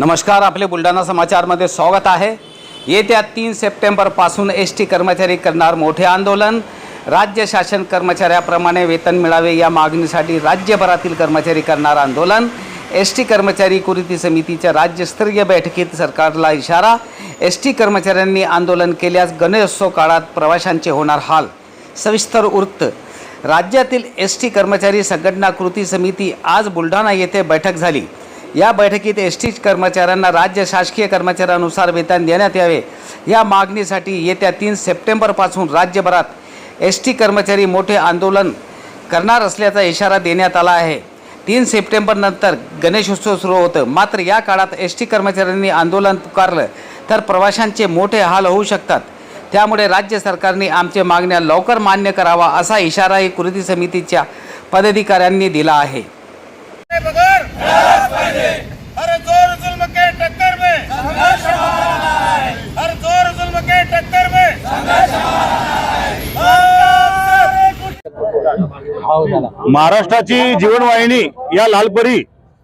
नमस्कार आपले बुलढाणा समाचारमध्ये स्वागत आहे. येत्या तीन सप्टेंबरपासून एस टी कर्मचारी करणार मोठे आंदोलन. राज्य शासन कर्मचाऱ्याप्रमाणे वेतन मिळावे या मागणीसाठी राज्यभरातील कर्मचारी करणार आंदोलन. एस टी कर्मचारी कृती समितीच्या राज्यस्तरीय बैठकीत सरकारला इशारा. एस टी कर्मचाऱ्यांनी आंदोलन केल्यास गणेशोत्सव काळात प्रवाशांचे होणार हाल. सविस्तर वृत्त. राज्यातील एस टी कर्मचारी संघटना कृती समिती आज बुलढाणा येथे बैठक झाली. या बैठकीत एस टी कर्मचाऱ्यांना राज्य शासकीय कर्मचाऱ्यानुसार वेतन देण्यात यावे. या मागणीसाठी येत्या तीन सप्टेंबरपासून राज्यभरात एस टी कर्मचारी मोठे आंदोलन करणार असल्याचा इशारा देण्यात आला आहे. तीन सप्टेंबरनंतर गणेशोत्सव सुरू होतं. मात्र या काळात एस टी कर्मचाऱ्यांनी आंदोलन पुकारलं तर प्रवाशांचे मोठे हाल होऊ शकतात. त्यामुळे राज्य सरकारने आमच्या मागण्या लवकर मान्य करावा असा इशाराही कृती समितीच्या पदाधिकाऱ्यांनी दिला आहे. हर जोर जुल्म के टक्कर में। हर जोर जुल्म के टक्कर में। महाराष्ट्राची जीवनवाहिनी या लालपरी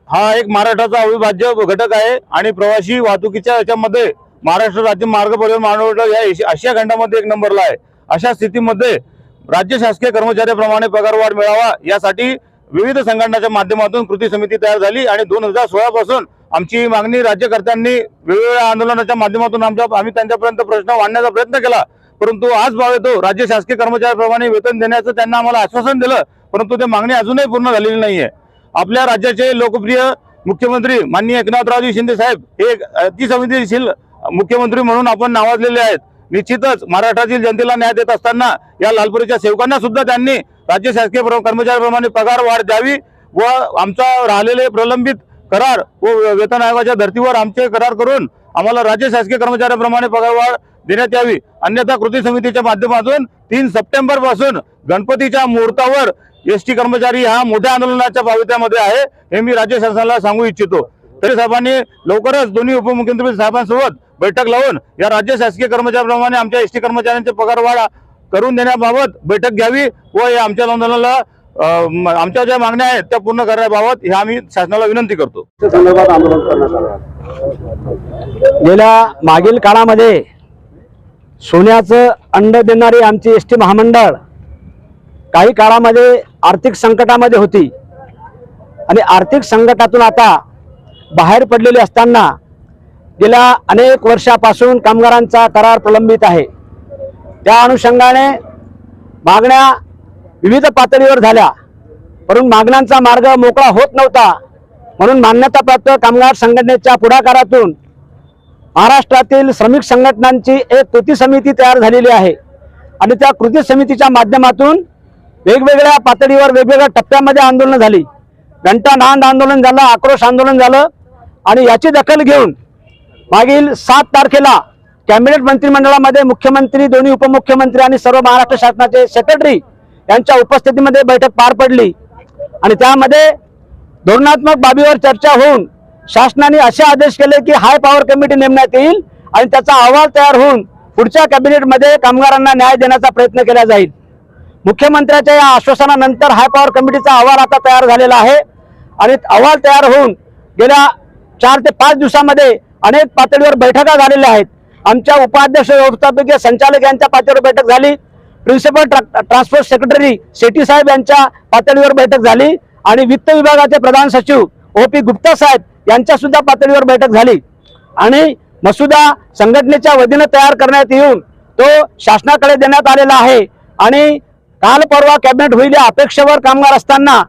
हा एक महाराष्ट्राचा अविभाज्य घटक आहे आणि प्रवासी वाहतुकीच्या याच्यामध्ये महाराष्ट्र राज्य मार्ग परिवहन महामंडळ या आशिया खंडामध्ये एक नंबरला आहे. अशा स्थितीमध्ये राज्य शासकीय कर्मचाऱ्याप्रमाणे पगारवाढ मिळावा यासाठी विविध संघटनाच्या माध्यमातून कृती समिती तयार झाली आणि दोन हजार सोळा पासून आमची मागणी राज्यकर्त्यांनी वेगवेगळ्या आंदोलनाच्या माध्यमातून आमच्या आम्ही त्यांच्यापर्यंत प्रश्न मांडण्याचा प्रयत्न केला. परंतु आज भाव येतो. राज्य शासकीय कर्मचाऱ्याप्रमाणे वेतन देण्याचं त्यांना आम्हाला आश्वासन दिलं परंतु ते मागणी अजूनही पूर्ण झालेली नाहीये. आपल्या राज्याचे लोकप्रिय मुख्यमंत्री माननीय एकनाथरावजी शिंदे साहेब हे एक अतिसंवेदनशील मुख्यमंत्री म्हणून आपण नावाजलेले आहेत. निश्चितच महाराष्ट्रातील जनतेला न्याय देत असताना या लालपुरीच्या सेवकांना सुद्धा त्यांनी राज्य शासकीय प्र- कर्मचाऱ्याप्रमाणे पगार वाढ द्यावी व आमचा राहिलेले प्रलंबित करार व वेतन आयोगाच्या धर्तीवर आमचे करार करून आम्हाला राज्य शासकीय कर्मचाऱ्याप्रमाणे पगार वाढ देण्यात यावी. अन्यथा कृती समितीच्या माध्यमातून तीन सप्टेंबरपासून गणपतीच्या मुहूर्तावर एस टी कर्मचारी हा मोठ्या आंदोलनाच्या पावित्र्यामध्ये आहे हे मी राज्य शासनाला सांगू इच्छितो. तरी साहेबांनी लवकरच दोन्ही उपमुख्यमंत्री साहेबांसोबत बैठक लावून या राज्य शासकीय कर्मचाऱ्याप्रमाणे आमच्या एस टी कर्मचाऱ्यांचे पगार वाढ करून देण्याबाबत बैठक घ्यावी व या आमच्या आंदोलनाला आमच्या ज्या मागण्या आहेत त्या पूर्ण करण्याबाबत हे आम्ही शासनाला विनंती करतो. गेल्या मागील काळामध्ये सोन्याचं अंड देणारी आमची एस टी महामंडळ काही काळामध्ये आर्थिक संकटामध्ये होती. आणि आर्थिक संकटातून आता बाहेर पडलेली असताना गेल्या अनेक वर्षापासून कामगारांचा करार प्रलंबित आहे. त्या अनुषंगाने मागण्या विविध पातळीवर झाल्या. परंतु मागण्यांचा मार्ग मोकळा होत नव्हता. म्हणून मान्यताप्राप्त कामगार संघटनेच्या पुढाकारातून महाराष्ट्रातील श्रमिक संघटनांची एक कृती समिती तयार झालेली आहे. आणि त्या कृती समितीच्या माध्यमातून वेगवेगळ्या पातळीवर वेगवेगळ्या टप्प्यामध्ये आंदोलनं झाली. घंटा नांद आंदोलन झालं आक्रोश आंदोलन झालं आणि याची दखल घेऊन मागील सात तारखेला कॅबिनेट मंत्रिमंडळामध्ये मुख्यमंत्री दोन्ही उपमुख्यमंत्री आणि सर्व महाराष्ट्र शासनाचे सेक्रेटरी यांच्या उपस्थितीमध्ये बैठक पार पडली. आणि त्यामध्ये धोरणात्मक बाबीवर चर्चा होऊन शासनाने असे आदेश केले की हाय पॉवर कमिटी नेमण्यात येईल आणि त्याचा अहवाल तयार होऊन पुढच्या कॅबिनेटमध्ये कामगारांना न्याय देण्याचा प्रयत्न केला जाईल. मुख्यमंत्र्याच्या या आश्वासनानंतर हाय पॉवर कमिटीचा अहवाल आता तयार झालेला आहे. आणि अहवाल तयार होऊन गेल्या चार ते पाच दिवसामध्ये अनेक पातळीवर बैठका झालेल्या आहेत. आमच्या उपाध्यक्ष व्यवस्थापकीय संचालक यांच्या पातळीवर बैठक झाली. प्रिन्सिपल ट्रा ट्रान्सपोर्ट सेक्रेटरी शेट्टी साहेब यांच्या पातळीवर बैठक झाली. आणि वित्त विभागाचे प्रधान सचिव ओ पी गुप्ता साहेब यांच्या सुद्धा पातळीवर बैठक झाली. आणि मसुदा संघटनेच्या वतीनं तयार करण्यात येऊन तो शासनाकडे देण्यात आलेला आहे. आणि काल परवा कॅबिनेट होईल या अपेक्षेवर कामगार असताना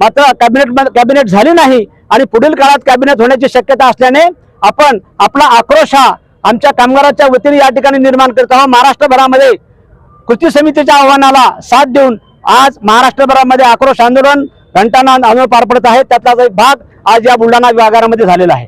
मात्र कॅबिनेट कॅबिनेट झाली नाही आणि पुढील काळात कॅबिनेट होण्याची शक्यता असल्याने आपण आपला आक्रोश हा आमच्या कामगाराच्या वतीने या ठिकाणी निर्माण करत आहोत. महाराष्ट्रभरामध्ये कृती समितीच्या आव्हानाला साथ देऊन आज महाराष्ट्रभरामध्ये आक्रोश आंदोलन घंटाना आंदोलन पार पडत आहे. त्यातलाच एक भाग आज या बुलढाणा विभागामध्ये झालेला आहे.